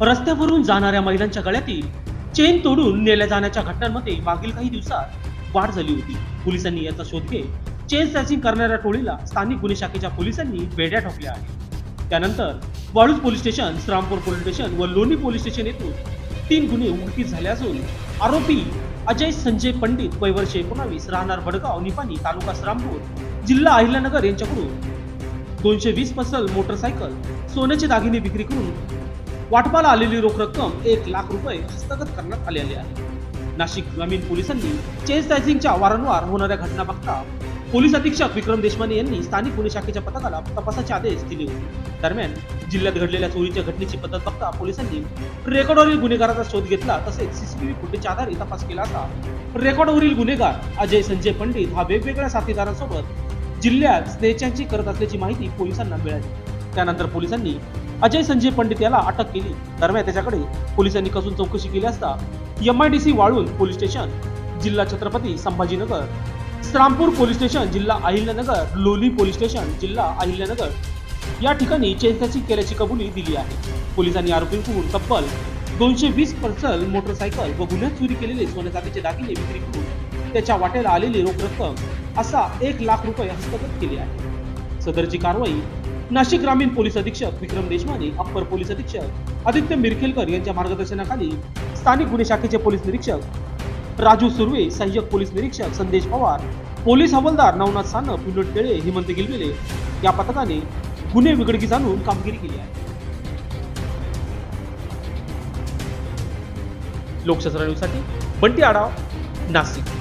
रस्त्यावरून जाणाऱ्या महिलांच्या गळ्यातील चेन तोडून नेल्या जाण्याच्या घटनांमध्ये मागील काही दिवसात वाढ झाली होती. पोलिसांनी याचा शोध घेत चेन स्नॅचिंग करणाऱ्या टोळीला स्थानिक गुन्हे शाखेच्या पोलिसांनी बेड्या ठोकल्या आहेत. त्यानंतर Waluj police station Shrirampur police station व लोणी पोलीस स्टेशन येथून तीन गुन्हे उघडकीस झाले असून आरोपी अजय संजय पंडित वय वर्ष एकोणावीस राहणार वडगाव निपाणी तालुका श्रामपूर जिल्हा अहिल्यानगर यांच्याकडून दोनशे वीस पसल मोटरसायकल सोन्याचे दागिने विक्री करून वाटपाला आलेली रोख रक्कम एक लाख रुपये हस्तगत करण्यात आलेली आहे. नाशिक ग्रामीण पोलिसांनी चेन स्नॅचिंगच्या वारंवार होणाऱ्या घटना बघता पोलीस अधीक्षक विक्रम देशमाने यांनी स्थानिक गुन्हे शाखेच्या पथकाला तपासाचे आदेश दिले होते. दरम्यान जिल्ह्यात घडलेल्या चोरीच्या घटनेची पद्धत बघता पोलिसांनी रेकॉर्डवरील गुन्हेगाराचा शोध घेतला तसेच सीसीटीव्ही फुटेजच्या आधारे तपास केला असता रेकॉर्डवरील गुन्हेगार अजय संजय पंडित हा वेगवेगळ्या साथीदारांसोबत जिल्ह्यात स्नेचांची करत असल्याची माहिती पोलिसांना मिळाली. त्यानंतर पोलिसांनी अजय संजय पंडित याला अटक केली. दरम्यान त्याच्याकडे पोलिसांनी कसून चौकशी केली असता एमआयडीसी वाळून पोलीस स्टेशन जिल्हा छत्रपती संभाजीनगर श्रामपूर पोलीस स्टेशन जिल्हा अहिल्यानगर लोली पोलीस स्टेशन जिल्हा अहिल्यानगर या ठिकाणी चेंजची केल्याची कबुली दिली आहे. पोलिसांनी आरोपींकडून तब्बल दोनशे वीस पर्सल मोटरसायकल व गुन्ह्यात चोरी केलेले सोन्या दागिने विक्री करून त्याच्या वाटेला आलेली रोख रक्कम असा एक लाख रुपये हस्तगत केले आहे. सदरची कारवाई नाशिक ग्रामीण पोलीस अधीक्षक विक्रम देशमाने अप्पर पोलीस अधीक्षक आदित्य मिरखेलकर यांच्या मार्गदर्शनाखाली स्थानिक गुन्हे शाखेचे पोलीस निरीक्षक राजू सुर्वे सहाय्यक पोलीस निरीक्षक संदेश पवार पोलीस हवालदार नवनाथ सानप विनोद टेळे हेमंत गिलविले या पथकाने गुन्हे विघडकी जाणून कामगिरी केली आहे. लोकशास्त्र न्यूजसाठी बंटी आडाव नाशिक.